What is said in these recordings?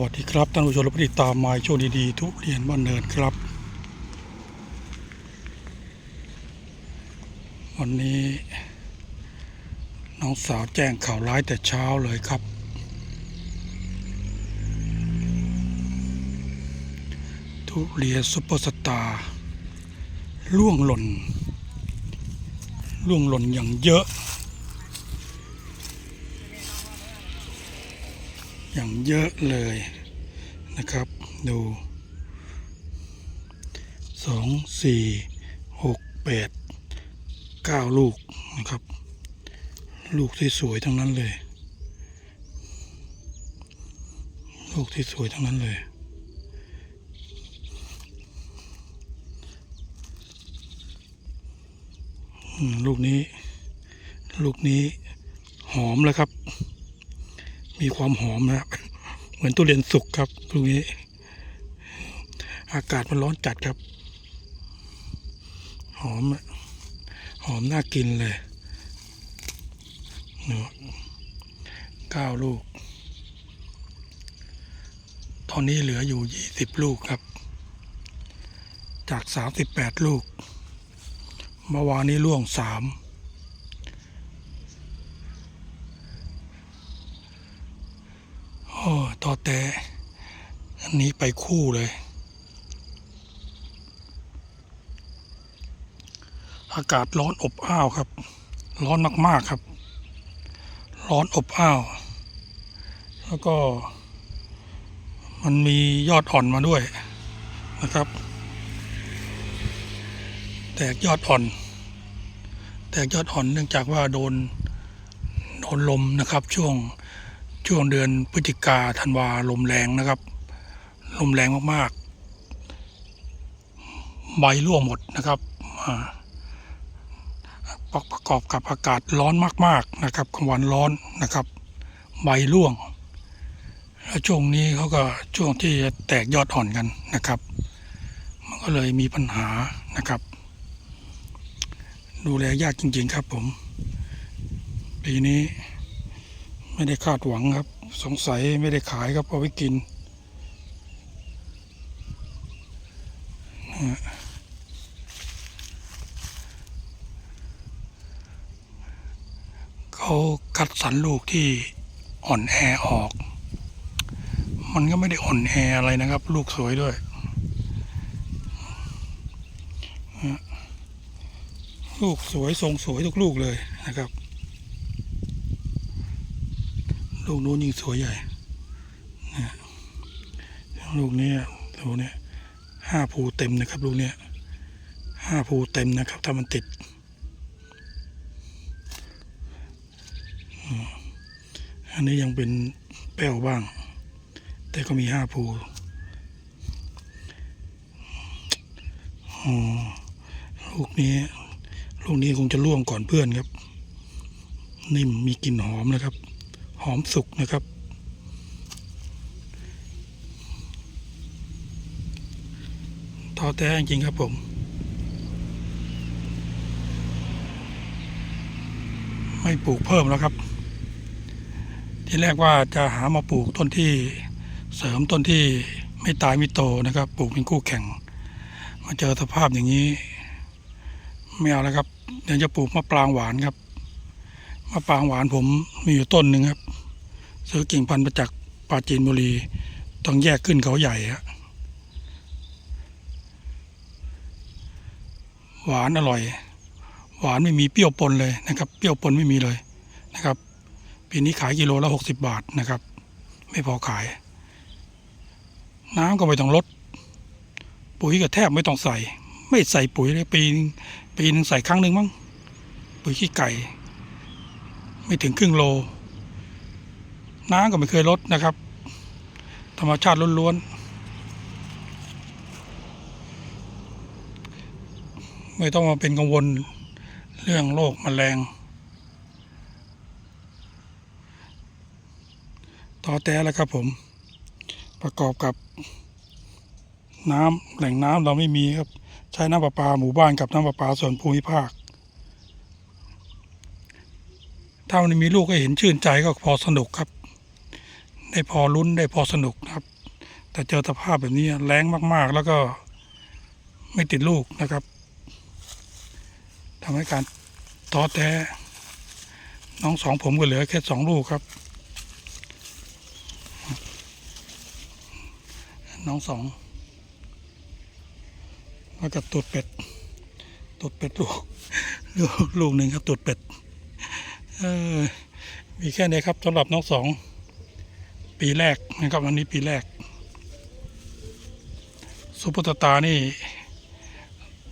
วัสดีครับท่านผู้ชมและผู้ติดตามมายโชคดีๆทุเรียนบ้านเนินครับ วันนี้ น้องสาวแจ้งข่าวร้ายแต่เช้าเลยครับ ทุเรียนซุปเปอร์สตาร์ล่วงหล่นล่วงหล่นอย่างเยอะ อย่างเยอะเลยนะครับ ดูสองสี่หกแปดเก้าลูกนะครับ ลูกที่สวยทั้งนั้นเลย ลูกที่สวยทั้งนั้นเลยลูกนี้ ลูกนี้หอมแล้วครับ มีความหอมนะครับ เหมือนทุเรียนสุกครับตรงนี้ อากาศมันร้อนจัดครับ หอมหอมน่ากินเลยเนาะเก้าลูก ตอนนี้เหลืออยู่ยี่สิบลูกครับ จากสามสิบแปดลูกเมื่อวานนี้ล่วงสาม โอ้ ต่อแต่อันนี้ไปคู่เลย อากาศร้อนอบอ้าวครับ ร้อนมาก ๆ ครับ ร้อนอบอ้าว แล้วก็ มันมียอดอ่อนมาด้วยนะครับ แตกยอดอ่อน แตกยอดอ่อนเนื่องจากว่าโดนโดนลมนะครับช่วง ช่วงเดือนพฤศจิกาธันวาลมแรงนะครับ ลมแรงมากๆ ใบร่วงหมดนะครับประประกอบกับอากาศร้อนมาก ๆนะครับกลางวันร้อนนะครับ ใบร่วง แล้วช่วงนี้เขาก็ช่วงที่จะแตกยอดอ่อนกันนะครับ มันก็เลยมีปัญหานะครับ ดูแลยากจริง ๆ ครับผม ปีนี้ ไม่ได้คาดหวังครับ สงสัยไม่ได้ขายครับเอาไว้กินเขาคัดสรรลูกที่อ่อนแอออก มันก็ไม่ได้อ่อนแออะไรนะครับ ลูกสวยด้วยลูกสวยทรงสวยทุกลูกเลยนะครับ ลูกนู้นยิ่งสวยใหญ่นะลูกนี้ลูกนี้ห้าภูเต็มนะครับลูกนี้ห้าภูเต็มนะครับ ถ้ามันติดอันนี้ยังเป็นแป้วบ้าง แต่ก็มีห้าภูอ๋อลูกนี้ลูกนี้คงจะร่วงก่อนเพื่อนครับ นิ่มมีกลิ่นหอมนะครับ หอมสุกนะครับท้อแท้จริงครับผมไม่ปลูกเพิ่มแล้วครับ ที่แรกว่าจะหามาปลูกต้นที่เสริมต้นที่ไม่ตายไม่โตนะครับ ปลูกเป็นคู่แข่ง มาเจอสภาพอย่างนี้ ไม่เอาแล้วครับเดี๋ยวจะปลูกมะปรางหวานครับ มะปรางหวานผมมีอยู่ต้นหนึ่งครับ ซื้อกิ่งพันธุ์มาจากปาจีนบุรี ต้องแยกขึ้นเขาใหญ่ฮะหวานอร่อย หวานไม่มีเปรี้ยวปนเลยนะครับ เปรี้ยวปนไม่มีเลยนะครับปีนี้ขายกิโลละหกสิบบาทนะครับ ไม่พอขาย น้ำก็ไม่ต้องลด ปุ๋ยก็แทบไม่ต้องใส่ ไม่ใส่ปุ๋ยเลยปีนึงปีนึงใส่ครั้งหนึ่งมั้งปุ๋ยขี้ไก่ ไม่ถึงครึ่งโล น้ำก็ไม่เคยลดนะครับ ธรรมชาติล้วนๆ ไม่ต้องมาเป็นกังวลเรื่องโรคแมลง ต่อแต่แล้วครับผม ประกอบกับน้ำแหล่งน้ำเราไม่มีครับ ใช้น้ำประปาหมู่บ้านกับน้ำประปาส่วนภูมิภาค ถ้ามันมีลูกก็เห็นชื่นใจก็พอสนุกครับ ได้พอลุ้นได้พอสนุกครับ แต่เจอสภาพแบบนี้แรงมากๆ แล้วก็ไม่ติดลูกนะครับทำให้การท้อแท้น้องสองผมก็เหลือแค่สองลูกครับ น้องสองแล้วก็ตูดเป็ดตูดเป็ดลูกลูกหนึ่งครับตูดเป็ด มีแค่นี้ครับสำหรับน้องสอง ปีแรกนะครับวันนี้ปีแรกซุปเปอร์สตาร์นี่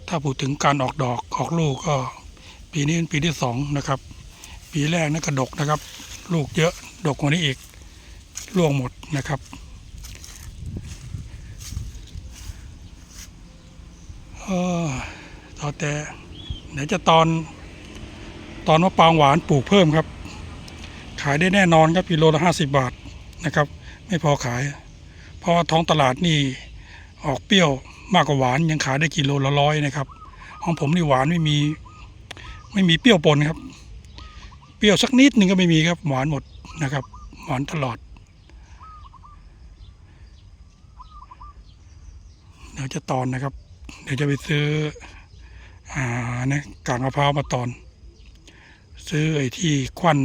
ถ้าพูดถึงการออกดอกออกลูกก็ ปีนี้เป็นปีที่สองนะครับ ปีแรกนั่กระดกนะครับ ลูกเยอะดกกว่านี้อีกร่วงหมดนะครับเออต่อแต่เดี๋ยวจะตอน อนมะปางหวานปลูกเพิ่มครับ ขายได้แน่นอนครับกิโลละห้าสิบบาทนะครับ ไม่พอขาย เพราะว่าท้องตลาดนี่ออกเปรี้ยวมากกว่าหวานยังขายได้กิโลละร้อยนะครับ ของผมนี่หวานไม่มี ไม่มีเปรี้ยวปนครับ เปรี้ยวสักนิดหนึ่งก็ไม่มีครับหวานหมดนะครับ หวานตลอดเดี๋ยวจะตอนนะครับ เดี๋ยวจะไปซื้ออ่านะกากมะพร้าวมาตอน ซื้อไอ้ที่ควัน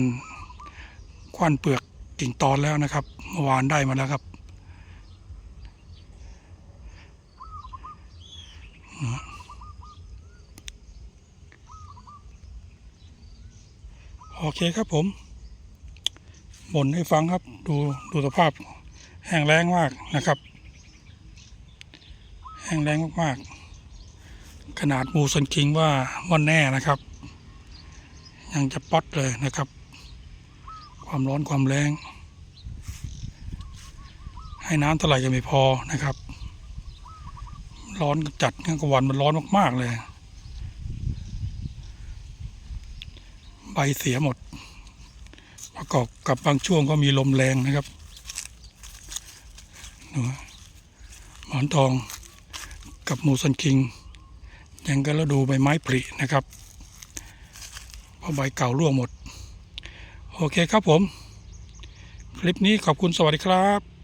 ควันเปลือกกิ่งตอนแล้วนะครับ เมื่อวานได้มาแล้วครับ โอเคครับผมบ่นให้ฟังครับ ดูดูสภาพแห้งแล้งมากนะครับ แห้งแล้งมากๆ ขนาดมูสันคิงว่าว่าแน่นะครับ ยังจะป๊อตเลยนะครับ ความร้อนความแรงให้น้ำเท่าไหร่ก็ไม่พอนะครับ ร้อนจัดกลางวันมันร้อนมาก ๆ เลย ใบเสียหมด ประกอบกับบางช่วงก็มีลมแรงนะครับดูหมอนทองกับมูสันคิง ยังก็แล้วดูใบไม้ผลินะครับ ราะใบเก่าร่วงหมด โอเคครับผม คลิปนี้ขอบคุณสวัสดีครับ